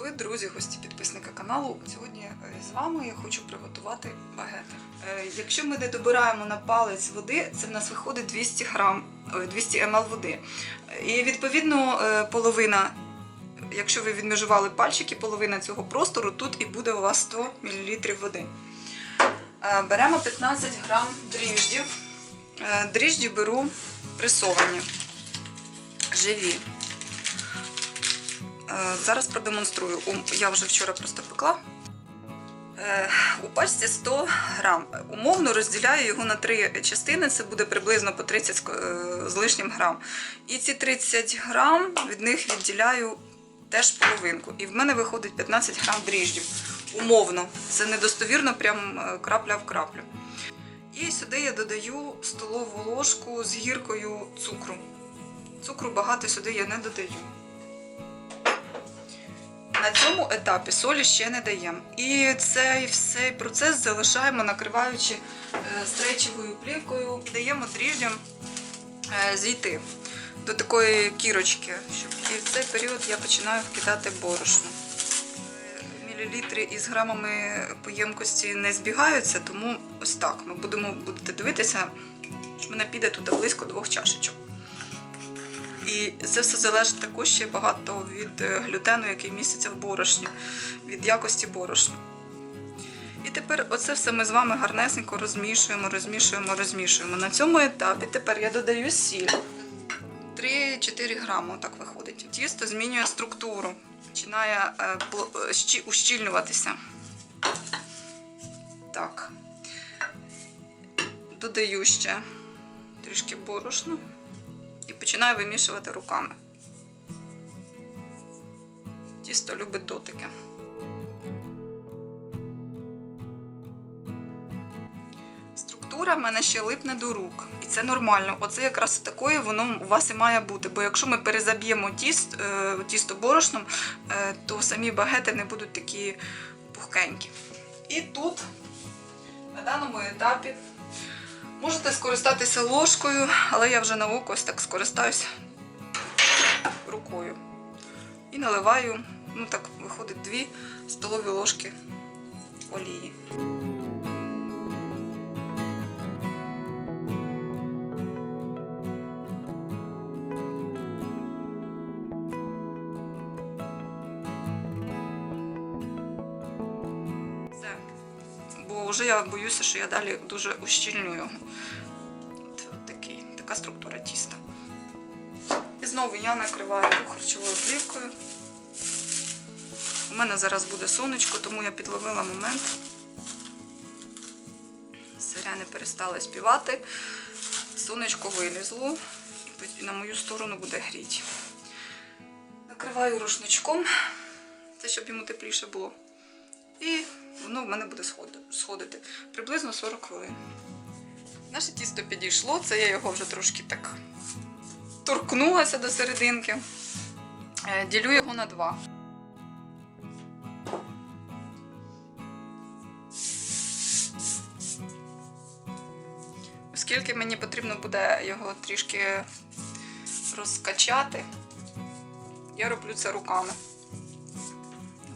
доби, друзі, гості підписника каналу. Сьогодні е, з вами я хочу приготувати багети. Е, Якщо ми не добираємо на палець води, це в нас виходить 200 грам, 200 мл води. І відповідно е, половина, якщо ви відмежували пальчики, половина цього простору тут і буде у вас 100 мл води. Беремо 15 грам дріждів. Дріжджі беру пресовані, живі. Е, Зараз продемонструю. Я вже вчора просто пекла. Е, У пачці 100 грам. Умовно розділяю його на три частини. Це буде приблизно по 30 з ко- е, з лишнім грам. І ці 30 грам від них відділяю теж половинку. І в мене виходить 15 грам дріждів. Умовно. Це недостовірно, прям крапля в краплю. І сюди я додаю столову ложку з гіркою цукру. Цукру багато сюди я не додаю. На цьому етапі солі ще не даємо. І цей всей процес залишаємо, накриваючи е, стрейчевою плівкою. Даємо дріжджям е, зійти до такої кірочки, щоб і в цей період я починаю вкидати борошно. Е, Мілілітри із грамами по ємкості не збігаються, тому ось так ми будемо будете дивитися, що мене піде тут близько двох чашечок. І це все залежить також ще багато від е, глютену, який міститься в борошні, від якості борошна. І тепер оце все ми з вами гарнесенько розмішуємо, розмішуємо, розмішуємо. На цьому етапі тепер я додаю сіль. 3-4 грами так виходить. Тісто змінює структуру, починає е, е, щі- ущільнюватися. Так. Додаю ще трішки борошна і починаю вимішувати руками. Тісто любить дотики. Структура в мене ще липне до рук. І це нормально. Оце якраз такою воно у вас і має бути. Бо якщо ми перезаб'ємо тіст, е, тісто борошном, е, то самі багети не будуть такі пухкенькі. І тут, на даному етапі, Можете скористатися ложкою, але я вже на око ось так скористаюся рукою. І наливаю, ну так, виходить 2 столові ложки олії. Вже я боюся, що я далі дуже ущільню його. От така структура тіста. І знову я накриваю харчовою плівкою. У мене зараз буде сонечко, тому я підловила момент. Сиряни перестали співати. Сонечко вилізло і на мою сторону буде гріти. Накриваю рушничком, це щоб йому тепліше було. І воно в мене буде сходити приблизно 40 хвилин. Наше тісто підійшло, це я його вже трошки так торкнулася до серединки. Е, Ділю його на два. Оскільки мені потрібно буде його трішки розкачати, я роблю це руками.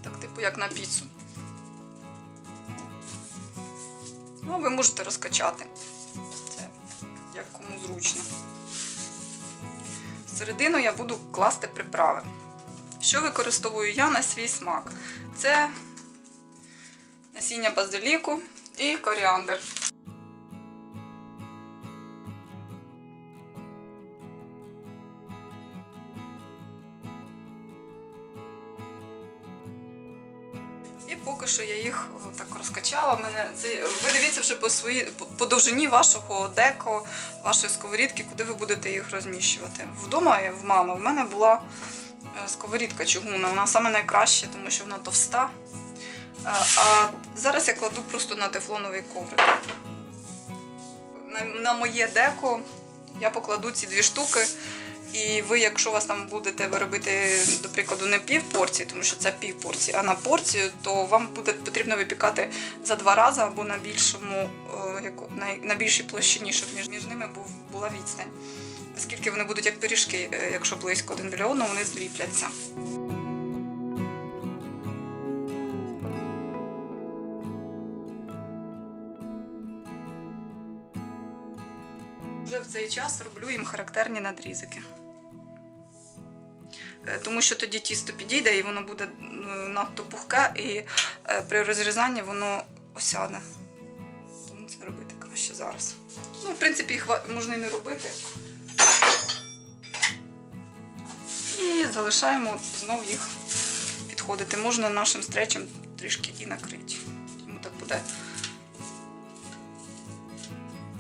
Так, типу, як на піцу. Ну, ви можете розкачати. Це як кому зручно. Всередину я буду класти приправи. Що використовую я на свій смак? Це насіння базиліку і коріандр. Поки що я їх так розкачала. Мене це ви дивіться вже по своїй по- довжині вашого деко, вашої сковорідки, куди ви будете їх розміщувати. Вдома я в мами в мене була е, сковорідка чугунна. Вона саме найкраща, тому що вона товста. А зараз я кладу просто на тефлоновий коврик. На, на моє деко я покладу ці дві штуки. І ви, якщо вас там будете виробити, до прикладу, не пів порції, тому що це пів порції, а на порцію, то вам буде потрібно випікати за два рази або на більшому, е, на більшій площині, щоб між між ними був була відстань. Оскільки вони будуть як пиріжки, е, якщо близько один біля одного, ну, вони зліпляться. Вже в цей час роблю їм характерні надрізики. Е, Тому що тоді тісто підійде і воно буде е, надто пухке, і е, при розрізанні воно осяде. Тому це робити краще зараз. Ну, в принципі, їх можна і не робити. І залишаємо от знов їх підходити. Можна нашим стречем трішки і накрити. Тому так буде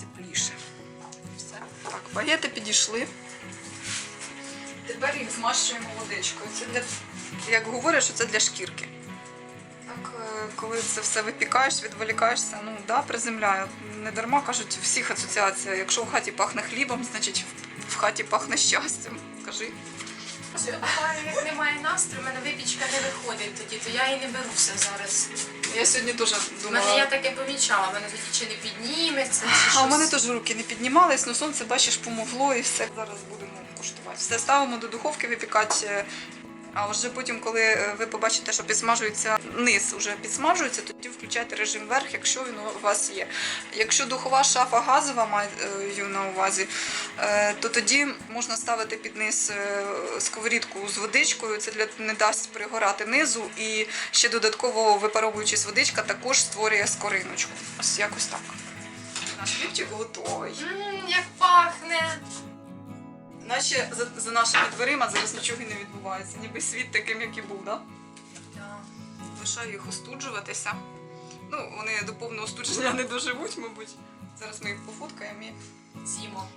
тепліше. Все. Так, багети підійшли. Тепер їх змащуємо водичкою. Це для, як говорять, що це для шкірки. Так, е, коли це все випікаєш, відволікаєшся, ну да, приземляю. Не дарма кажуть, у всіх асоціація. Якщо в хаті пахне хлібом, значить в хаті пахне щастям. Скажи. А як немає настрою, в мене випічка не виходить тоді, то я і не беруся зараз. Я сьогодні теж У думала. мене я таке помічала, мене тоді чи не підніметься, чи щось. А у мене теж руки не піднімались, але сонце, бачиш, помогло і все. Зараз будемо куштувати. Все ставимо до духовки випікати. А вже потім, коли е, ви побачите, що підсмажується низ, вже підсмажується, тоді включайте режим верх, якщо він у вас є. Якщо духова шафа газова маю на увазі, е, то тоді можна ставити під низ е, сковорідку з водичкою. Це для не дасть пригорати низу. І ще додатково випаровуючись водичка, також створює скориночку. Ось якось так. Наш хлібчик готовий. Мм, як пахне. Наче за, за нашими дверима зараз нічого і не відбувається, ніби світ таким, як і був, да? Да. Лишаю їх остуджуватися. Ну, вони до повного остудження не доживуть, мабуть. Зараз ми їх пофоткаємо і, З'їмо.